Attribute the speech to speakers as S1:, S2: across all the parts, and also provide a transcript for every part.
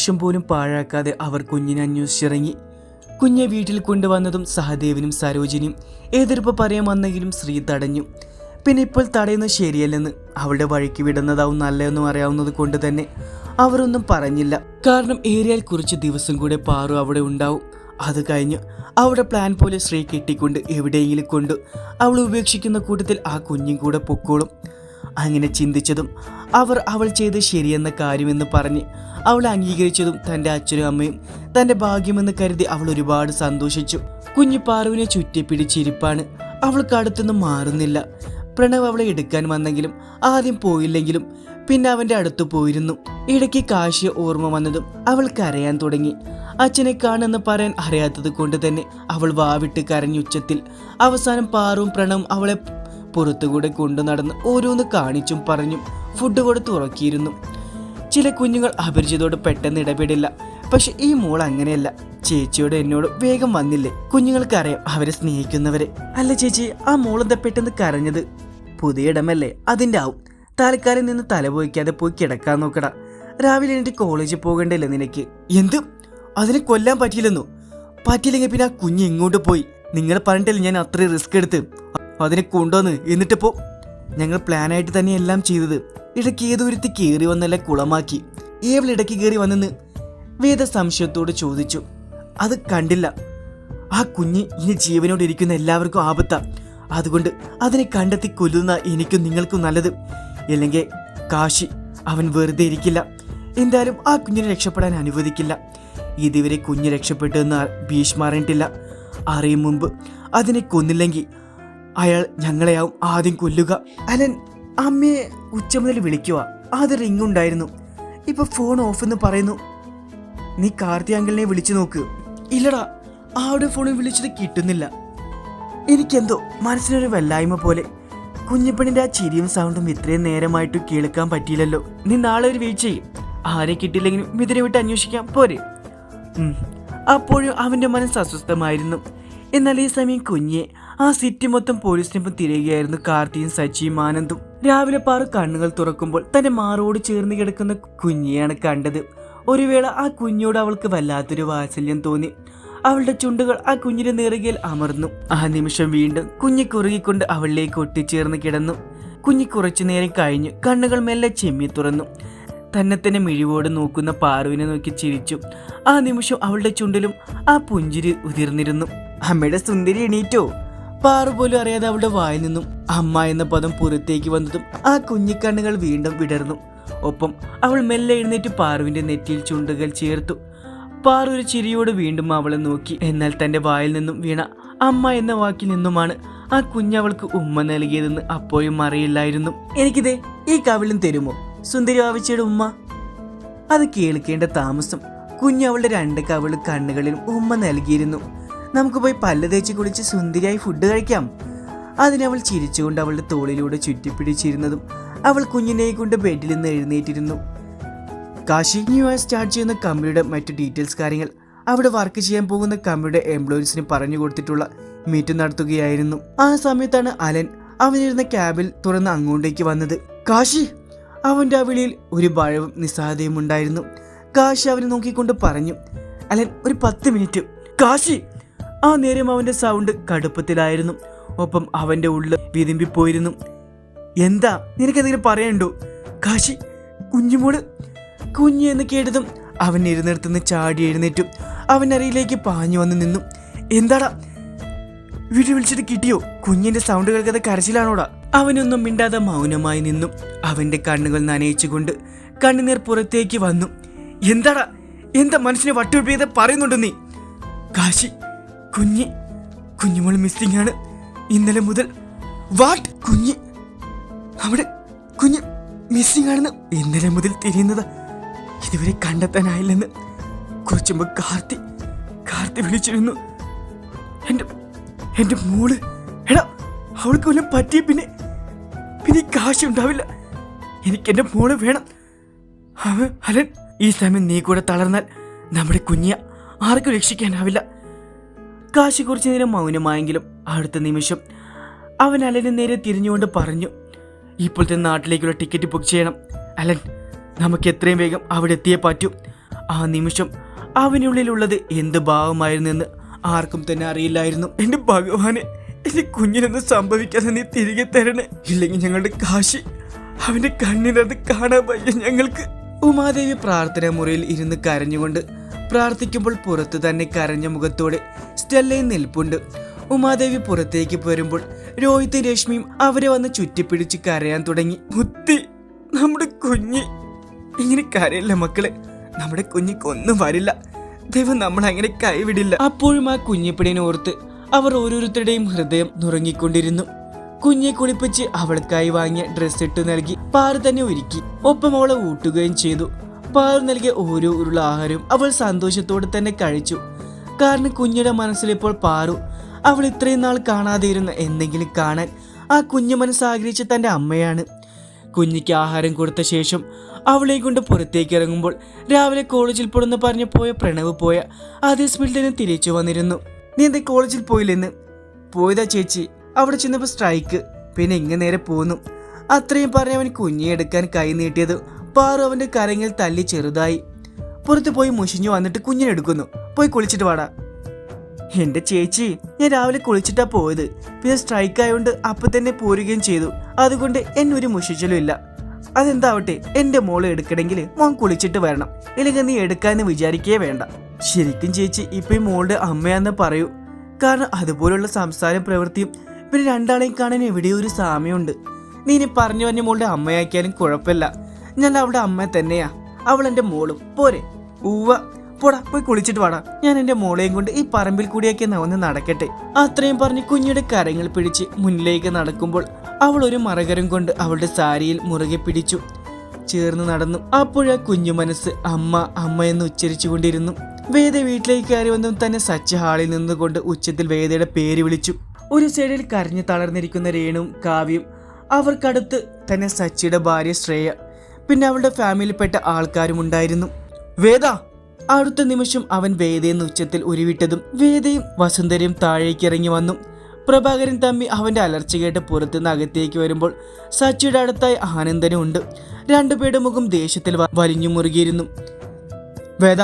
S1: നിമിഷം പോലും പാഴാക്കാതെ അവർ കുഞ്ഞിനെ അന്വേഷിച്ചിറങ്ങി. കുഞ്ഞെ വീട്ടിൽ കൊണ്ടുവന്നതും സഹദേവനും സരോജിനിയും എതിർപ്പ് പറയാൻ വന്നെങ്കിലും ശ്രീ തടഞ്ഞു. പിന്നെ ഇപ്പോൾ തടയുന്നത് ശരിയല്ലെന്ന് അവളുടെ വഴിക്ക് വിടുന്നതാവും നല്ലതെന്നും അറിയാവുന്നത് കൊണ്ട് തന്നെ അവരൊന്നും പറഞ്ഞില്ല. കാരണം ഏരിയയിൽ കുറച്ച് ദിവസം കൂടെ പാറു അവിടെ ഉണ്ടാവും. അത് കഴിഞ്ഞ് അവിടെ പ്ലാൻ പോലെ ശ്രീ കെട്ടിക്കൊണ്ട് എവിടെയെങ്കിലും കൊണ്ട് അവൾ ഉപേക്ഷിക്കുന്ന കൂട്ടത്തിൽ ആ കുഞ്ഞും കൂടെ പൊക്കോളും. അങ്ങനെ ചിന്തിച്ചതും അവർ അവൾ ചെയ്ത് ശരിയെന്ന കാര്യമെന്ന് പറഞ്ഞ് അവൾ അംഗീകരിച്ചതും തന്റെ അച്ഛനും അമ്മയും തന്റെ ഭാഗ്യമെന്ന് കരുതി അവൾ ഒരുപാട് സന്തോഷിച്ചു. കുഞ്ഞു പാറുവിനെ ചുറ്റിപ്പിടിച്ചിരിപ്പാണ് അവൾക്ക് അടുത്തൊന്നും മാറുന്നില്ല. പ്രണവ് അവളെ എടുക്കാൻ വന്നെങ്കിലും ആദ്യം പോയില്ലെങ്കിലും പിന്നെ അവന്റെ അടുത്ത് പോയിരുന്നു. ഇടയ്ക്ക് കാശിയ ഓർമ്മ വന്നതും അവൾ കരയാൻ തുടങ്ങി. അച്ഛനെ കാണുന്ന പറയാൻ അറിയാത്തത് കൊണ്ട് തന്നെ അവൾ വാവിട്ട് കരഞ്ഞുച്ചത്തിൽ അവസാനം പാറും പ്രണവും അവളെ പുറത്തുകൂടെ കൊണ്ടു നടന്ന് ഓരോന്ന് കാണിച്ചും പറഞ്ഞും ഫുഡ് കൊടുത്ത് ഉറക്കിയിരുന്നു. ചില കുഞ്ഞുങ്ങൾ അപരിചിതോട് പെട്ടെന്ന് ഇടപെടില്ല. പക്ഷെ ഈ മോൾ അങ്ങനെയല്ല. ചേച്ചിയോട് എന്നോട് വേഗം വന്നില്ലേ? കുഞ്ഞുങ്ങൾക്കറിയാം അവരെ സ്നേഹിക്കുന്നവരെ. അല്ല ചേച്ചി ആ മോളെന്താ പെട്ടെന്ന് കരഞ്ഞത്? പുതിയ ഇടമല്ലേ അതിന്റെ ആവും തലക്കാലിൽ നിന്ന് തലപോയിക്കാതെ പോയി കിടക്കാൻ നോക്കടാ. രാവിലെ എനിക്ക് കോളേജിൽ പോകണ്ടല്ലേ നിനക്ക്? എന്ത്? അതിനെ കൊല്ലാൻ പറ്റിയില്ലെന്നോ? പറ്റിയില്ലെങ്കിൽ പിന്നെ ആ കുഞ്ഞ് ഇങ്ങോട്ട് പോയി. നിങ്ങൾ പറഞ്ഞിട്ടില്ല ഞാൻ അത്രയും റിസ്ക് എടുത്ത്? അതിനെ കൊണ്ടുവന്ന് എന്നിട്ടിപ്പോ ഞങ്ങൾ പ്ലാനായിട്ട് തന്നെ എല്ലാം ചെയ്തത്. ഇടയ്ക്ക് ഏതൊരുത്തി കയറി വന്നല്ല കുളമാക്കി. ഏവൾ ഇടയ്ക്ക് കയറി വന്നെന്ന് വേദ സംശയത്തോട് ചോദിച്ചു. അത് കണ്ടില്ല. ആ കുഞ്ഞ് ഇനി ജീവനോട് ഇരിക്കുന്ന എല്ലാവർക്കും ആപത്ത. അതുകൊണ്ട് അതിനെ കണ്ടെത്തി കൊല്ലുന്ന എനിക്കും നിങ്ങൾക്കും നല്ലത്. ഇല്ലെങ്കിൽ കാശി അവൻ വെറുതെ ഇരിക്കില്ല. എന്തായാലും ആ കുഞ്ഞിനെ രക്ഷപ്പെടാൻ അനുവദിക്കില്ല. ഇതുവരെ കുഞ്ഞ് രക്ഷപ്പെട്ടു എന്ന് അറിഞ്ഞിട്ടില്ല. അറിയും മുമ്പ് അതിനെ കൊന്നില്ലെങ്കിൽ അയാൾ ഞങ്ങളെയാവും ആദ്യം കൊല്ലുക. അലൻ അമ്മയെ ഉച്ച മുതൽ വിളിക്കുക. അത് റിംഗ് ഉണ്ടായിരുന്നു. ഇപ്പൊ ഫോൺ ഓഫ് എന്ന് പറയുന്നു. നീ കാർത്തി അങ്കിളിനെ വിളിച്ചു നോക്ക്. ഇല്ലടാ ആരുടെ ഫോണിൽ വിളിച്ചത് കിട്ടുന്നില്ല. എനിക്കെന്തോ മനസ്സിനൊരു വല്ലായ്മ പോലെ. കുഞ്ഞിപ്പണിന്റെ ആ ചിരിയും സൗണ്ടും ഇത്രയും നേരമായിട്ട് കേൾക്കാൻ പറ്റിയില്ലല്ലോ. നീ നാളെ ഒരു വീഴ്ച ചെയ്യും. ആരെ കിട്ടിയില്ലെങ്കിലും മിഥുനെ വിട്ട് അന്വേഷിക്കാം. പോരെ. അപ്പോഴും അവന്റെ മനസ്സ് അസ്വസ്ഥമായിരുന്നു. എന്നാൽ ഈ സമയം കുഞ്ഞെ ആ സിറ്റി മൊത്തം പോലീസിനൊപ്പം തിരയുകയായിരുന്നു കാർത്തിയും സച്ചിയും ആനന്ദും. രാവിലെ പാറ കണ്ണുകൾ തുറക്കുമ്പോൾ തന്റെ മാറോട് ചേർന്ന് കിടക്കുന്ന കുഞ്ഞിയാണ് കണ്ടത്. ഒരു വേള ആ കുഞ്ഞോട് അവൾക്ക് വല്ലാത്തൊരു വാത്സല്യം തോന്നി. അവളുടെ ചുണ്ടുകൾ ആ കുഞ്ഞിന്റെ നെറുകയിൽ അമർന്നു. ആ നിമിഷം വീണ്ടും കുഞ്ഞി കുറുകിക്കൊണ്ട് അവളിലേക്ക് ഒട്ടിച്ചേർന്ന് കിടന്നു. കുഞ്ഞി കുറച്ചു നേരം കഴിഞ്ഞു. കണ്ണുകൾ മെല്ലെ ചെമ്മി തുറന്നു. തന്നെ തന്നെ മിഴിവോട് നോക്കുന്ന പാറുവിനെ നോക്കി ചിരിച്ചു. ആ നിമിഷം അവളുടെ ചുണ്ടിലും ആ പുഞ്ചിരി ഉതിർന്നിരുന്നു. അമ്മയുടെ സുന്ദരി എണീറ്റോ? പാറു പോലും അറിയാതെ അവളുടെ വായിൽ നിന്നും അമ്മ എന്ന പദം പുറത്തേക്ക് വന്നതും ആ കുഞ്ഞിക്കണ്ണുകൾ വീണ്ടും വിടർന്നു. ഒപ്പം അവൾ മെല്ലെ എഴുന്നേറ്റ് പാറുവിന്റെ നെറ്റിയിൽ ചുണ്ടുകൾ ചേർത്തു. പാറു ഒരു ചിരിയോട് വീണ്ടും അവളെ നോക്കി. എന്നാൽ തന്റെ വായിൽ നിന്നും വീണ അമ്മ എന്ന വാക്കിൽ നിന്നുമാണ് ആ കുഞ്ഞവൾക്ക് ഉമ്മ നൽകിയതെന്ന് അപ്പോഴും അറിയില്ലായിരുന്നു. എനിക്കിതേ ഈ കവിളും തരുമോ? സുന്ദരി ആവശ്യയുടെ ഉമ്മ? അത് കേൾക്കേണ്ട താമസം കുഞ്ഞവളുടെ രണ്ട് കവിൾ കണ്ണുകളിലും ഉമ്മ നൽകിയിരുന്നു. നമുക്ക് പോയി പല്ല് തേച്ച് കുളിച്ച് സുന്ദരിയായി ഫുഡ് കഴിക്കാം. അതിനവൾ ചിരിച്ചുകൊണ്ട് അവളുടെ തോളിലൂടെ ചുറ്റിപ്പിടിച്ചിരുന്നതും അവൾ കുഞ്ഞിനെ കൊണ്ട് ബെഡിൽ നിന്ന് എഴുന്നേറ്റിരുന്നു. കാശി ന്യൂ ആയി സ്റ്റാർട്ട് ചെയ്യുന്ന കമ്പനിയുടെ മറ്റു ഡീറ്റെയിൽസ് കാര്യങ്ങൾ. അവിടെ വർക്ക് ചെയ്യാൻ പോകുന്ന കമ്പനിയുടെ എംപ്ലോയീസിന് പറഞ്ഞു കൊടുത്തിട്ടുള്ള മീറ്റ് നടത്തുകയായിരുന്നു. ആ സമയത്താണ് അലൻ അവനിരുന്ന ക്യാബിൽ തുറന്ന് അങ്ങോട്ടേക്ക് വന്നത്. കാശി! അവന്റെ ആ വിളിയിൽ ഒരു ഭയവും നിസ്സാരതയും ഉണ്ടായിരുന്നു. കാശി അവനെ നോക്കിക്കൊണ്ട് പറഞ്ഞു. അലൻ ഒരു പത്ത് മിനിറ്റ് കാശി! ആ നേരം അവന്റെ സൗണ്ട് കടുപ്പത്തിലായിരുന്നു. ഒപ്പം അവന്റെ ഉള്ളിൽ വിതുമ്പിപ്പോയിരുന്നു. എന്താ? നിനക്കെന്തെങ്കിലും പറയണ്ടോ കാശി കുഞ്ഞുമോൾ കുഞ്ഞു എന്ന് കേട്ടതും അവൻ ഇരുന്നിടത്തുനിന്ന് ചാടി എഴുന്നേറ്റു. അവൻ അരയിലേക്ക് പാഞ്ഞു വന്ന് നിന്നു. എന്താടാ? വീട്ടിൽ വിളിച്ചിട്ട് കിട്ടിയോ? കുഞ്ഞിന്റെ സൗണ്ട് കേൾക്കാതെ കരച്ചിലാണോടാ? അവനൊന്നും മിണ്ടാതെ മൗനമായി നിന്നു. അവന്റെ കണ്ണുകൾ നനയിച്ചുകൊണ്ട് കണ്ണുനീർ പുറത്തേക്ക് വന്നു. എന്താടാ? എന്താ മനുഷ്യനെ വട്ടുപിടിപ്പിക്കാതെ പറയുന്നുണ്ട് നീ? കാശി കുഞ്ഞി കുഞ്ഞുമോൾ മിസ്സിംഗ് ആണ്. ഇന്നലെ മുതൽ വാട്ട്? കുഞ്ഞി. അവിടെ കുഞ്ഞ് മിസ്സിംഗ് ആണെന്ന് ഇന്നലെ മുതൽ തിരിയുന്നത് ഇതുവരെ കണ്ടെത്താനായില്ലെന്ന് കുറച്ചു മുമ്പ് കാർത്തി കാർത്തി വിളിച്ചിരുന്നു. എന്റെ എന്റെ മോൾ എടാ അവൾക്ക് വല്ലതും പറ്റിയ പിന്നെ പിന്നെ കാശ് ഉണ്ടാവില്ല. എനിക്ക് എന്റെ മോൾ വേണം. അവൻ അലൻ ഈ സമയം നീ കൂടെ തളർന്നാൽ നമ്മുടെ കുഞ്ഞിയെ ആർക്കും രക്ഷിക്കാനാവില്ല. കാശി കുറച്ചു നേരം മൗനമായെങ്കിലും അടുത്ത നിമിഷം അവൻ അലന് നേരെ തിരിഞ്ഞുകൊണ്ട് പറഞ്ഞു ഇപ്പോഴത്തെ നാട്ടിലേക്കുള്ള ടിക്കറ്റ് ബുക്ക് ചെയ്യണം. അലൻ നമുക്ക് എത്രയും വേഗം അവിടെ എത്തിയേ പറ്റൂ. ആ നിമിഷം അവനുള്ളിലുള്ളത് എന്ത് ഭാവമായിരുന്നെന്ന് ആർക്കും തന്നെ അറിയില്ലായിരുന്നു. എന്റെ ഭഗവാനെ എന്റെ കുഞ്ഞിനൊന്നും സംഭവിക്കാതെ നീ തിരികെ തരണേ. ഇല്ലെങ്കിൽ ഞങ്ങളുടെ കാശി അവന്റെ കണ്ണിനത് കാണാൻ വയ്യ ഞങ്ങൾക്ക്. ഉമാദേവി പ്രാർത്ഥനാ മുറിയിൽ ഇരുന്ന് കരഞ്ഞുകൊണ്ട് പ്രാർത്ഥിക്കുമ്പോൾ പുറത്തു തന്നെ കരഞ്ഞ മുഖത്തോടെ സ്റ്റെല്ലയും നിൽപ്പുണ്ട്. ഉമാദേവി പുറത്തേക്ക് പോരുമ്പോൾ രോഹിത്തും രശ്മിയും അവരെ വന്ന് ചുറ്റിപ്പിടിച്ച് കരയാൻ തുടങ്ങി. മുത്തി നമ്മുടെ കുഞ്ഞ്. ഇങ്ങനെ കരയില്ല മക്കളെ. നമ്മുടെ കുഞ്ഞിക്കൊന്നും വരില്ല. ദൈവം നമ്മൾ അങ്ങനെ കൈവിടില്ല. അപ്പോഴും ആ കുഞ്ഞിപ്പിടിനെ ഓർത്ത് അവർ ഓരോരുത്തരുടെയും ഹൃദയം നുറങ്ങിക്കൊണ്ടിരുന്നു. കുഞ്ഞെ കുളിപ്പിച്ച് അവൾക്കായി വാങ്ങിയ ഡ്രസ്സ് ഇട്ട് നൽകി പാറു തന്നെ ഒരുക്കി. ഒപ്പം അവളെ ഊട്ടുകയും ചെയ്തു. പാറു നൽകിയ ഓരോ ഉരുള ആഹാരവും അവൾ സന്തോഷത്തോടെ തന്നെ കഴിച്ചു. കാരണം കുഞ്ഞിയുടെ മനസ്സിലിപ്പോൾ പാറു അവൾ ഇത്രയും നാൾ കാണാതെ ഇരുന്ന എന്തെങ്കിലും കാണാൻ ആ കുഞ്ഞു മനസ്സ് ആഗ്രഹിച്ച തന്റെ അമ്മയാണ്. കുഞ്ഞിക്ക് ആഹാരം കൊടുത്ത ശേഷം അവളെ കൊണ്ട് പുറത്തേക്ക് ഇറങ്ങുമ്പോൾ രാവിലെ കോളേജിൽ പോണെന്ന് പറഞ്ഞു പോയ പ്രണവ് പോയ അതേ സ്പീഡിൽ തന്നെ തിരിച്ചു വന്നിരുന്നു. നീ എന്താ കോളേജിൽ പോയില്ലെന്ന്? പോയതാ ചേച്ചി അവിടെ ചെന്നപ്പോൾ സ്ട്രൈക്ക്. പിന്നെ ഇങ്ങനെ നേരെ പോന്നു. അത്രയും പറഞ്ഞ് അവൻ കുഞ്ഞിയെ എടുക്കാൻ കൈ നീട്ടിയത് പാറു അവന്റെ കരങ്ങിൽ തല്ലി ചെറുതായി. പുറത്ത് പോയി മുഷിഞ്ഞു വന്നിട്ട് കുഞ്ഞിനെടുക്കുന്നു പോയി കുളിച്ചിട്ട് വാടാ. എന്റെ ചേച്ചി ഞാൻ രാവിലെ കുളിച്ചിട്ടാ പോയത്. പിന്നെ സ്ട്രൈക്ക് ആയതുകൊണ്ട് അപ്പൊ തന്നെ പോരുകയും ചെയ്തു. അതുകൊണ്ട് എന്നെ ഒരു മുഷിച്ചലും ഇല്ല. അതെന്താവട്ടെ എന്റെ മോളെ എടുക്കണമെങ്കിൽ മോൻ കുളിച്ചിട്ട് വരണം. ഇല്ലെങ്കിൽ നീ എടുക്കാന്ന് വിചാരിക്കേ വേണ്ട. ശരിക്കും ചേച്ചി ഇപ്പൊ ഈ മോളുടെ അമ്മയാന്ന് പറയൂ. കാരണം അതുപോലുള്ള സംസാരം പ്രവൃത്തിയും പിന്നെ രണ്ടാളെയും കാണാൻ എവിടെയോ ഒരു സാമ്യമുണ്ട്. നീ ഇനി പറഞ്ഞു പറഞ്ഞ മോളുടെ അമ്മയാക്കിയാലും കുഴപ്പമില്ല. ഞാൻ അവളുടെ അമ്മ തന്നെയാ. അവൾ മോളും. പോരെ. ഉവ്വ. പോടാ പോയി കുളിച്ചിട്ട് വാടാ. ഞാൻ എന്റെ മോളെയും കൊണ്ട് ഈ പറമ്പിൽ കൂടിയൊക്കെ ഒന്ന് നടക്കട്ടെ. അത്രയും പറഞ്ഞ് കുഞ്ഞിയുടെ കരങ്ങൾ പിടിച്ച് മുന്നിലേക്ക് നടക്കുമ്പോൾ അവൾ ഒരു മറകരം കൊണ്ട് അവളുടെ സാരിയിൽ മുറുകെ പിടിച്ചു. ചേർന്ന് നടന്നു. അപ്പോഴാ കുഞ്ഞു മനസ്സ് അമ്മ അമ്മ എന്ന് ഉച്ചരിച്ചുകൊണ്ടിരുന്നു വേദ വീട്ടിലേക്ക് കയറി വന്നും തന്നെ സച്ച ഹാളിൽ നിന്നുകൊണ്ട് ഉച്ചത്തിൽ വേദയുടെ പേര് വിളിച്ചു. ഒരു സൈഡിൽ കരഞ്ഞു തളർന്നിരിക്കുന്ന രേണുവും കാവ്യം അവർക്കടുത്ത് തന്നെ സച്ചിയുടെ ഭാര്യ ശ്രേയ പിന്നെ അവളുടെ ഫാമിലിയിൽപ്പെട്ട ആൾക്കാരും ഉണ്ടായിരുന്നു. വേദ അടുത്ത നിമിഷം അവൻ വേദയെന്ന് ഉച്ചത്തിൽ ഉരുവിട്ടതും വേദയും വസുന്ധരയും താഴേക്ക് ഇറങ്ങി വന്നു. പ്രഭാകരൻ തമ്മി അവന്റെ അലർച്ച കേട്ട് പുറത്തുനിന്ന് അകത്തേക്ക് വരുമ്പോൾ സച്ചിയുടെ അടുത്തായി ആനന്ദനും ഉണ്ട്. രണ്ടുപേരുടെ മുഖം ദേഷ്യത്തിൽ വലിഞ്ഞു മുറുകിയിരുന്നു. വേദ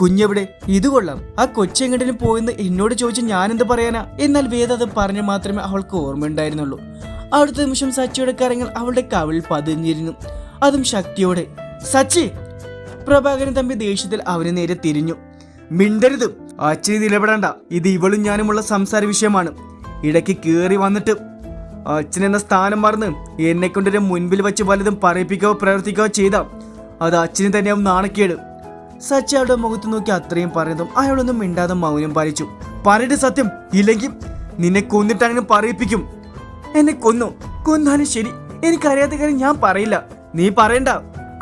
S1: കുഞ്ഞെവിടെ? ഇത് കൊള്ളാം. ആ കൊച്ചെങ്ങടിന് പോയെന്ന് എന്നോട് ചോദിച്ച് ഞാനെന്ത് പറയാനാ? എന്നാൽ വേദ അത് പറഞ്ഞു മാത്രമേ അവൾക്ക് ഓർമ്മയുണ്ടായിരുന്നുള്ളൂ. അടുത്ത നിമിഷം സച്ചിയുടെ കരങ്ങൾ അവളുടെ കവിളിൽ പതിഞ്ഞിരുന്നു. അതും ശക്തിയോടെ. സച്ചി പ്രഭാകരൻ തമ്പി ദേഷ്യത്തിൽ അവന് നേരെ തിരിഞ്ഞു. മിണ്ടരുത് അച്ഛന് നിലപെടണ്ട ഇത് ഇവളും ഞാനുമുള്ള സംസാര വിഷയമാണ്. ഇടയ്ക്ക് കയറി വന്നിട്ട് അച്ഛൻ എന്ന സ്ഥാനം മറന്ന് എന്നെ കൊണ്ടൊരു മുൻപിൽ വെച്ച് പലതും പറയിപ്പിക്കുകയോ പ്രവർത്തിക്കുകയോ ചെയ്ത. അത് അച്ഛന് തന്നെയാവും നാണക്കേട്. സച്ചി അവളുടെ മുഖത്ത് നോക്കി അത്രയും പറയുന്നതും അയാളൊന്നും മിണ്ടാതെ മൗനം പാലിച്ചു. പറയട്ടെ സത്യം. ഇല്ലെങ്കിൽ നിന്നെ കൊന്നിട്ടാണെങ്കിലും പറയിപ്പിക്കും. എന്നെ കൊന്നു? കൊന്നാലും ശരി. എനിക്കറിയാത്ത കാര്യം ഞാൻ പറയില്ല. നീ പറയണ്ട.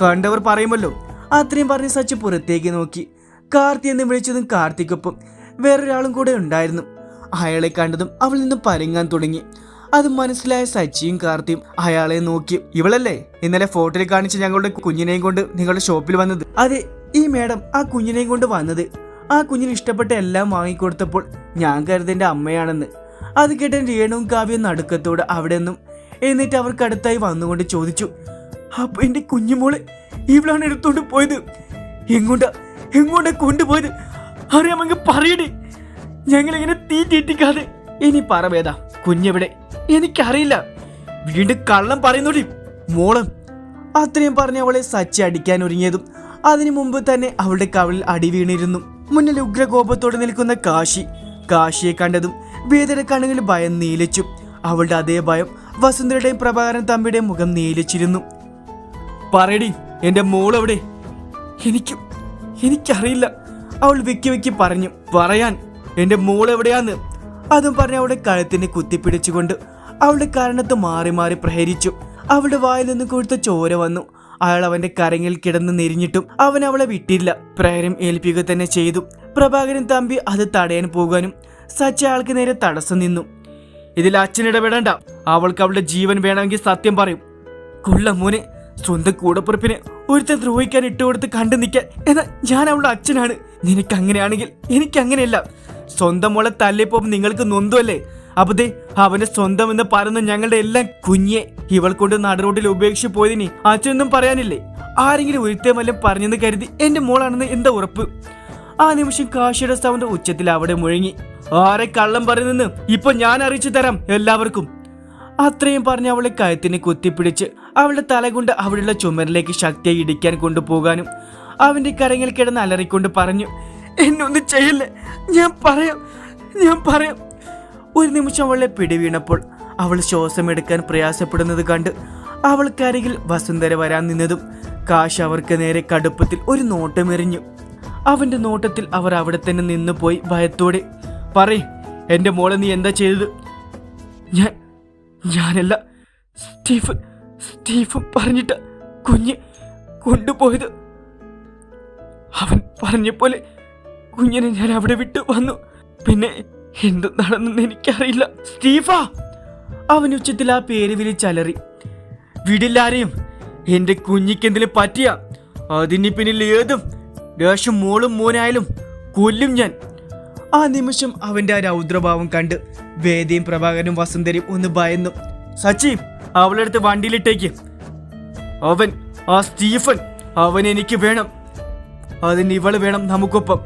S1: കണ്ടവർ പറയുമല്ലോ. അത്രയും പറഞ്ഞ് സച്ച് പുറത്തേക്ക് നോക്കി. കാർത്തി എന്ന് വിളിച്ചതും കാർത്തിക്കൊപ്പം വേറൊരാളും കൂടെ ഉണ്ടായിരുന്നു. അയാളെ കണ്ടതും അവൾ നിന്നും പരങ്ങാൻ തുടങ്ങി. അത് മനസ്സിലായ സച്ചിയും കാർത്തിയും അയാളെ നോക്കി. ഇവളല്ലേ? ഇന്നലെ ഫോട്ടോയിൽ കാണിച്ച് ഞങ്ങളുടെ കുഞ്ഞിനെയും കൊണ്ട് നിങ്ങളുടെ ഷോപ്പിൽ വന്നത്? അതെ ഈ മേഡം ആ കുഞ്ഞിനെയും കൊണ്ട് വന്നത്. ആ കുഞ്ഞിന് ഇഷ്ടപ്പെട്ട എല്ലാം വാങ്ങിക്കൊടുത്തപ്പോൾ ഞാൻ കരുതെന്റെ അമ്മയാണെന്ന്. അത് കേട്ട രേണുവും കാവ്യം നടുക്കത്തോട് അവിടെ നിന്നും എന്നിട്ട് അവർക്കടുത്തായി വന്നുകൊണ്ട് ചോദിച്ചു. അപ്പൊ എന്റെ കുഞ്ഞുമോളെ ഇവളാണ് എടുത്തോണ്ട് പോയത്. എങ്ങോട്ടാ എങ്ങോട്ടാ കൊണ്ടുപോയത്? അറിയാമെങ്കിൽ പറയണേ ഞങ്ങൾ ഇങ്ങനെ തീ തീറ്റിക്കാതെ. ഇനി പറ വേദ കുഞ്ഞെവിടെ? എനിക്കറിയില്ല. വീണ്ടും കള്ളം പറയുന്നോടി മോളം. അത്രയും പറഞ്ഞ് അവളെ സച്ചി അടിക്കാൻ ഒരുങ്ങിയതും അതിനു മുമ്പ് തന്നെ അവളുടെ കവളിൽ അടി വീണിരുന്നു. മുന്നിൽ ഉഗ്രകോപത്തോടെ നിൽക്കുന്ന കാശി കാശിയെ കണ്ടതും വേദയുടെ കണ്ണുകളിൽ ഭയം നീലിച്ചു. അവളുടെ അതേ ഭയം വസുന്ധരയുടെയും പ്രഭാകരൻ തമ്പിയുടെയും മുഖം നീലിച്ചിരുന്നു. പറയടി എന്റെ മോൾ എവിടെ? എനിക്ക് എനിക്കറിയില്ല. അവൾ വിക്കി വിക്കി പറഞ്ഞു പറയാൻ എന്റെ മോളെവിടെയാന്ന് അതും പറഞ്ഞ് അവളുടെ കഴുത്തിനെ കുത്തിപ്പിടിച്ചുകൊണ്ട് അവളുടെ കരണത്ത് മാറി മാറി പ്രഹരിച്ചു. അവളുടെ വായിൽ നിന്ന് കൊടുത്ത ചോര വന്നു. അയാൾ അവന്റെ കരങ്ങിൽ കിടന്ന് നെരിഞ്ഞിട്ടും അവൻ അവളെ വിട്ടില്ല. പ്രഹരം ഏൽപ്പിക്കുക തന്നെ ചെയ്തു. പ്രഭാകരൻ തമ്പി അത് തടയാൻ പോകാനും സച്ച അയാൾക്ക് നേരെ തടസ്സം നിന്നു. ഇതിൽ അച്ഛൻ ഇടപെടണ്ട. അവൾക്ക് അവളുടെ ജീവൻ വേണമെങ്കിൽ സത്യം പറയും. കൊള്ള മോനെ. സ്വന്തം കൂടപ്പുറപ്പിനെ ഒരുത്തൻ ദ്രോഹിക്കാൻ ഇട്ടുകൊടുത്ത് കണ്ടു നിൽക്കാൻ എന്നാൽ ഞാൻ അവളുടെ അച്ഛനാണ്. നിനക്ക് അങ്ങനെയാണെങ്കിൽ എനിക്ക് അങ്ങനെയല്ല സ്വന്തം മോളെ തല്ലിപ്പോ നിങ്ങൾക്ക് നൊന്തുമല്ലേ അപ്പൊ ദേ അവന്റെ സ്വന്തം എന്ന് പറയുന്ന ഞങ്ങളുടെ എല്ലാം കുഞ്ഞെ. ഇവൾ കൊണ്ട് നടുറോട്ടിൽ ഉപേക്ഷിച്ച് പോയതിന് അച്ഛനൊന്നും പറയാനില്ലേ? ആരെങ്കിലും ഒരുത്തേ വല്ലതും പറഞ്ഞെന്ന് കരുതി എന്റെ മോളാണെന്ന് എന്താ ഉറപ്പ്? ആ നിമിഷം കാശിയുടെ സൗണ്ട് ഉച്ചത്തിൽ അവിടെ മുഴങ്ങി. ആരെ കള്ളം പറയുന്നെന്ന് ഇപ്പൊ ഞാൻ അറിയിച്ചു തരാം എല്ലാവർക്കും. അത്രയും പറഞ്ഞ് അവളെ കയത്തിനെ കുത്തിപ്പിടിച്ച് അവളുടെ തലകൊണ്ട് അവളുടെ ചുമരിലേക്ക് ശക്തിയായി ഇടിക്കാൻ കൊണ്ടുപോകാനും അവന്റെ കരങ്ങൾ കിടന്ന് അലറിക്കൊണ്ട് പറഞ്ഞു എന്നൊന്നും ചെയ്യില്ലേ. ഞാൻ പറയാം ഞാൻ പറയാം. ഒരു നിമിഷം അവളെ പിടിവീണപ്പോൾ അവൾ ശ്വാസമെടുക്കാൻ പ്രയാസപ്പെടുന്നത് കണ്ട് അവൾക്കരികിൽ വസുന്ധര വരാൻ നിന്നതും കാശ് അവർക്ക് നേരെ കടുപ്പത്തിൽ ഒരു നോട്ടമെറിഞ്ഞു. അവന്റെ നോട്ടത്തിൽ അവർ അവിടെ തന്നെ നിന്നു പോയി ഭയത്തോടെ പറയ് എന്റെ മോളെ നീ എന്താ ചെയ്തത്? ഞാൻ ഞാനല്ല സ്റ്റീഫൻ സ്റ്റീഫൻ പറഞ്ഞിട്ട് കുഞ്ഞ് കൊണ്ടുപോയത്. അവൻ പറഞ്ഞ പോലെ കുഞ്ഞിനെ ഞാൻ അവിടെ വിട്ടു വന്നു. പിന്നെ എന്ത് നടന്നെന്ന് എനിക്കറിയില്ല. സ്റ്റീഫ! അവൻ ഉച്ചത്തിൽ ആ പേര് വിളിച്ചലറി വിടില്ലാരെയും എന്റെ കുഞ്ഞിക്കെന്തിലും പറ്റിയ? അതിന് പിന്നിൽ ഏതും ദേഷ്യം മോളും മോനായാലും കൊല്ലും ഞാൻ. ആ നിമിഷം അവന്റെ ആ രൗദ്രഭാവം കണ്ട് വേദിയും പ്രഭാകരനും വസുന്ധരയും ഒന്ന് ഭയന്നു. സച്ചി അവളെടുത്ത് വണ്ടിയിലിട്ടേക്ക്. അവൻ ആ സ്റ്റീഫൻ അവൻ എനിക്ക് വേണം. അതിന് ഇവൾ വേണം നമുക്കൊപ്പം.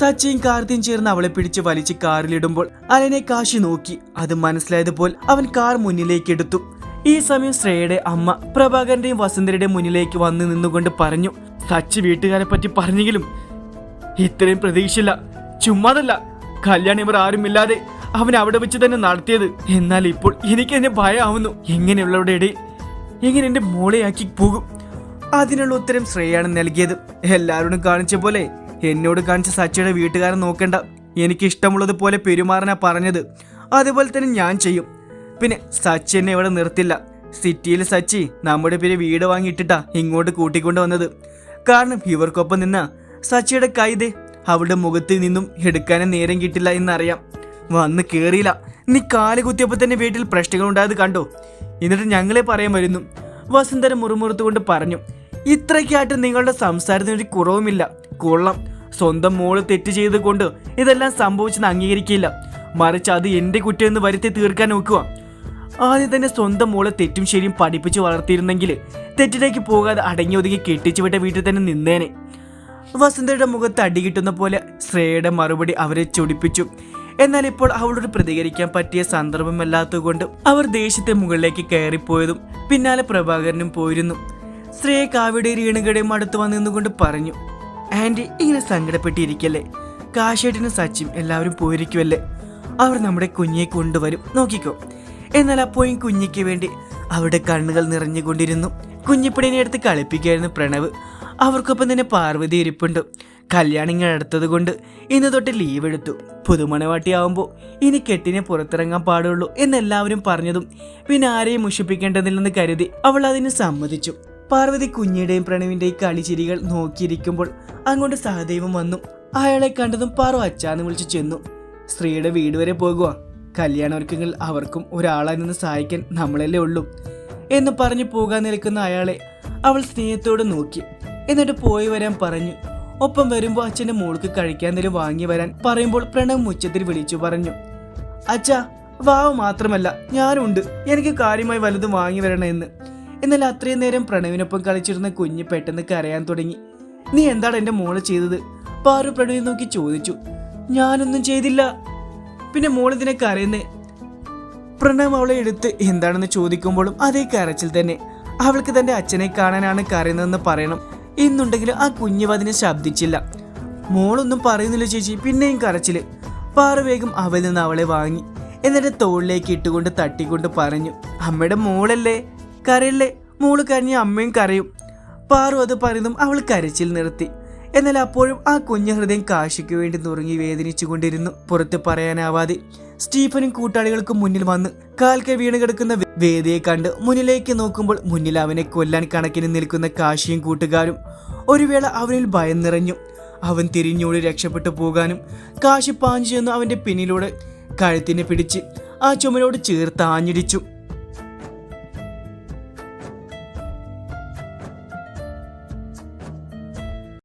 S1: സച്ചിയും കാർത്തിയും ചേർന്ന് അവളെ പിടിച്ച് വലിച്ച് കാറിലിടുമ്പോൾ അലനെ കാശി നോക്കി. അത് മനസ്സിലായതുപോലെ അവൻ കാർ മുന്നിലേക്ക് എടുത്തു ഈ സമയം ശ്രേയയുടെ അമ്മ പ്രഭാകരന്റെയും വസുന്ധരയുടെയും മുന്നിലേക്ക് വന്ന് നിന്നുകൊണ്ട് പറഞ്ഞു സച്ചി വീട്ടുകാരെ പറ്റി പറഞ്ഞെങ്കിലും ഇത്രയും പ്രതീക്ഷയില്ല. ചുമ്മാതല്ല. കല്യാണം ഇവർ ആരുമില്ലാതെ അവൻ അവിടെ വെച്ച് തന്നെ നടത്തിയത്. എന്നാൽ ഇപ്പോൾ എനിക്ക് എന്നെ ഭയമാവുന്നു എങ്ങനെയുള്ളവരുടെ ഇടയിൽ എങ്ങനെ എന്റെ മോളെയാക്കി പോകും? അതിനുള്ള ഉത്തരം ശ്രേയാണ് നൽകിയത്. എല്ലാവരോടും കാണിച്ച പോലെ എന്നോട് കാണിച്ച സച്ചിയുടെ വീട്ടുകാരൻ നോക്കണ്ട. എനിക്ക് ഇഷ്ടമുള്ളത് പോലെ പെരുമാറാനാ പറഞ്ഞത്. അതുപോലെ തന്നെ ഞാൻ ചെയ്യും. പിന്നെ സച്ചി എന്നെ ഇവിടെ നിർത്തില്ല. സിറ്റിയിൽ സച്ചി നമ്മുടെ പേര് വീട് വാങ്ങിയിട്ടിട്ടാ ഇങ്ങോട്ട് കൂട്ടിക്കൊണ്ട് വന്നത്. കാരണം ഇവർക്കൊപ്പം നിന്ന സച്ചിയുടെ കൈതേ അവളുടെ മുഖത്തിൽ നിന്നും എടുക്കാനും നേരം കിട്ടില്ല എന്നറിയാം. വന്ന് കേറിയില്ല. നീ കാൽ കുത്തിയപ്പോൾ തന്നെ വീട്ടിൽ പ്രശ്നങ്ങൾ ഉണ്ടായത് കണ്ടോ? എന്നിട്ട് ഞങ്ങളെ പറയാൻ വരുന്നു. വസുന്ധര മുറുമുറുത്തുകൊണ്ട് പറഞ്ഞു ഇത്രയ്ക്കായിട്ട് നിങ്ങളുടെ സംസാരത്തിന് ഒരു കുറവുമില്ല. കൊള്ളം. സ്വന്തം മോൾ തെറ്റ് ചെയ്ത് കൊണ്ട് ഇതെല്ലാം സംഭവിച്ചെന്ന് അംഗീകരിക്കില്ല. മറിച്ച് അത് എന്റെ കുറ്റമെന്ന് വരുത്തി തീർക്കാൻ നോക്കുക. ആദ്യം തന്നെ സ്വന്തം മോളെ തെറ്റും ശരിയും പഠിപ്പിച്ച് വളർത്തിയിരുന്നെങ്കിൽ തെറ്റിലേക്ക് പോകാതെ അടങ്ങി ഒതുങ്ങി കെട്ടിച്ചു വിട്ട വീട്ടിൽ തന്നെ നിന്നേനെ. വസന്തയുടെ മുഖത്ത് അടി കിട്ടുന്ന പോലെ ശ്രേയയുടെ മറുപടി അവരെ ചൊടിപ്പിച്ചു. എന്നാൽ ഇപ്പോൾ അവളോട് പ്രതികരിക്കാൻ പറ്റിയ സന്ദർഭമല്ലാത്തതുകൊണ്ട് അവർ ദേശത്തെ മുകളിലേക്ക് കയറിപ്പോയതും പിന്നാലെ പ്രഭാകരനും പോയിരുന്നു. ശ്രേയ കാവിടെ രീണുകടയും അടുത്ത് വന്നു നിന്നുകൊണ്ട് പറഞ്ഞു ആന്റി ഇങ്ങനെ സങ്കടപ്പെട്ടിരിക്കല്ലേ? കാശേട്ടിനും സച്ചിയും എല്ലാവരും പോയിരിക്കുമല്ലേ അവർ നമ്മുടെ കുഞ്ഞിയെ കൊണ്ടുവരും. നോക്കിക്കോ. എന്നാൽ അപ്പോഴും കുഞ്ഞിക്ക് വേണ്ടി അവരുടെ കണ്ണുകൾ നിറഞ്ഞുകൊണ്ടിരുന്നു. കുഞ്ഞിപ്പടിനെ എടുത്ത് കളിപ്പിക്കായിരുന്നു പ്രണവ്. അവർക്കൊപ്പം തന്നെ പാർവതി ഇരിപ്പുണ്ട്. കല്യാണിങ്ങൾ അടുത്തത് കൊണ്ട് ഇന്ന് തൊട്ട് ലീവ് എടുത്തു. പുതുമണവാട്ടിയാവുമ്പോൾ ഇനി കെട്ടിനെ പുറത്തിറങ്ങാൻ പാടുള്ളൂ എന്നെല്ലാവരും പറഞ്ഞതും പിന്നെ ആരെയും മുഷിപ്പിക്കേണ്ടതില്ലെന്ന് കരുതി അവൾ അതിന് സമ്മതിച്ചു. പാർവതി കുഞ്ഞിയുടെയും പ്രണവിന്റെയും കളിചിരികൾ നോക്കിയിരിക്കുമ്പോൾ അങ്ങോട്ട് സഹദൈവം വന്നു. അയാളെ കണ്ടതും പാറു അച്ചാന്ന് വിളിച്ചു ചെന്നു. സ്ത്രീയുടെ വീട് വരെ പോകുക കല്യാണവർക്കങ്ങൾ അവർക്കും ഒരാളായി നിന്ന് സഹായിക്കാൻ നമ്മളല്ലേ ഉള്ളൂ എന്ന് പറഞ്ഞു പോകാൻ നിൽക്കുന്ന അയാളെ അവൾ സ്നേഹത്തോട് നോക്കി. എന്നിട്ട് പോയി വരാൻ പറഞ്ഞു. ഒപ്പം വരുമ്പോൾ അച്ഛന്റെ മോൾക്ക് കഴിക്കാൻ നേരം വാങ്ങി വരാൻ പറയുമ്പോൾ പ്രണവ് മുച്ചത്തിൽ വിളിച്ചു പറഞ്ഞു അച്ഛാ വാവ് മാത്രമല്ല ഞാനുണ്ട്. എനിക്ക് കാര്യമായി വലുതും വാങ്ങി വരണമെന്ന്. എന്നാൽ അത്രയും നേരം പ്രണവിനൊപ്പം കളിച്ചിരുന്ന കുഞ്ഞ് പെട്ടെന്ന് കരയാൻ തുടങ്ങി. നീ എന്താണ് എന്റെ മോൾ ചെയ്തത്? പാറു പ്രണവിനെ നോക്കി ചോദിച്ചു. ഞാനൊന്നും ചെയ്തില്ല. പിന്നെ മോളിതിനെ കരയുന്ന. പ്രണവ് അവളെ എടുത്ത് എന്താണെന്ന് ചോദിക്കുമ്പോഴും അതേ കരച്ചിൽ തന്നെ. അവൾക്ക് തന്റെ അച്ഛനെ കാണാനാണ് കരയുന്നതെന്ന് പറയണം. എന്നുണ്ടെങ്കിലും ആ കുഞ്ഞു അതിനെ ശബ്ദിച്ചില്ല. മോളൊന്നും പറയുന്നില്ല ചേച്ചി പിന്നെയും കരച്ചിൽ. പാറ വേഗം അവൽ നിന്ന് അവളെ വാങ്ങി. എന്നിട്ട് തോളിലേക്ക് ഇട്ടുകൊണ്ട് തട്ടിക്കൊണ്ട് പറഞ്ഞു അമ്മയുടെ മോളല്ലേ? കരയല്ലേ? മോൾ കരഞ്ഞ അമ്മയും കരയും. പാറു അത് പറയുന്നതും അവൾ കരച്ചിൽ നിർത്തി. എന്നാൽ അപ്പോഴും ആ കുഞ്ഞു ഹൃദയം കാശിക്ക് വേണ്ടി നുറങ്ങി വേദനിച്ചുകൊണ്ടിരുന്നു. പുറത്ത് പറയാനാവാതെ സ്റ്റീഫനും കൂട്ടാളികൾക്കും മുന്നിൽ വന്ന് കാൽക്കെ വീണ് കിടക്കുന്ന വേദിയെ കണ്ട് മുന്നിലേക്ക് നോക്കുമ്പോൾ മുന്നിൽ അവനെ കൊല്ലാൻ കണക്കിന് നിൽക്കുന്ന കാശിയും കൂട്ടുകാരും ഒരു വേള അവനിൽ ഭയം നിറഞ്ഞു. അവൻ തിരിഞ്ഞോടി രക്ഷപ്പെട്ടു പോകാനും കാശി പാഞ്ഞു ചെന്നു അവന്റെ പിന്നിലൂടെ കഴുത്തിനെ പിടിച്ച് ആ ചുമലോട് ചേർത്ത് ആഞ്ഞിടിച്ചു.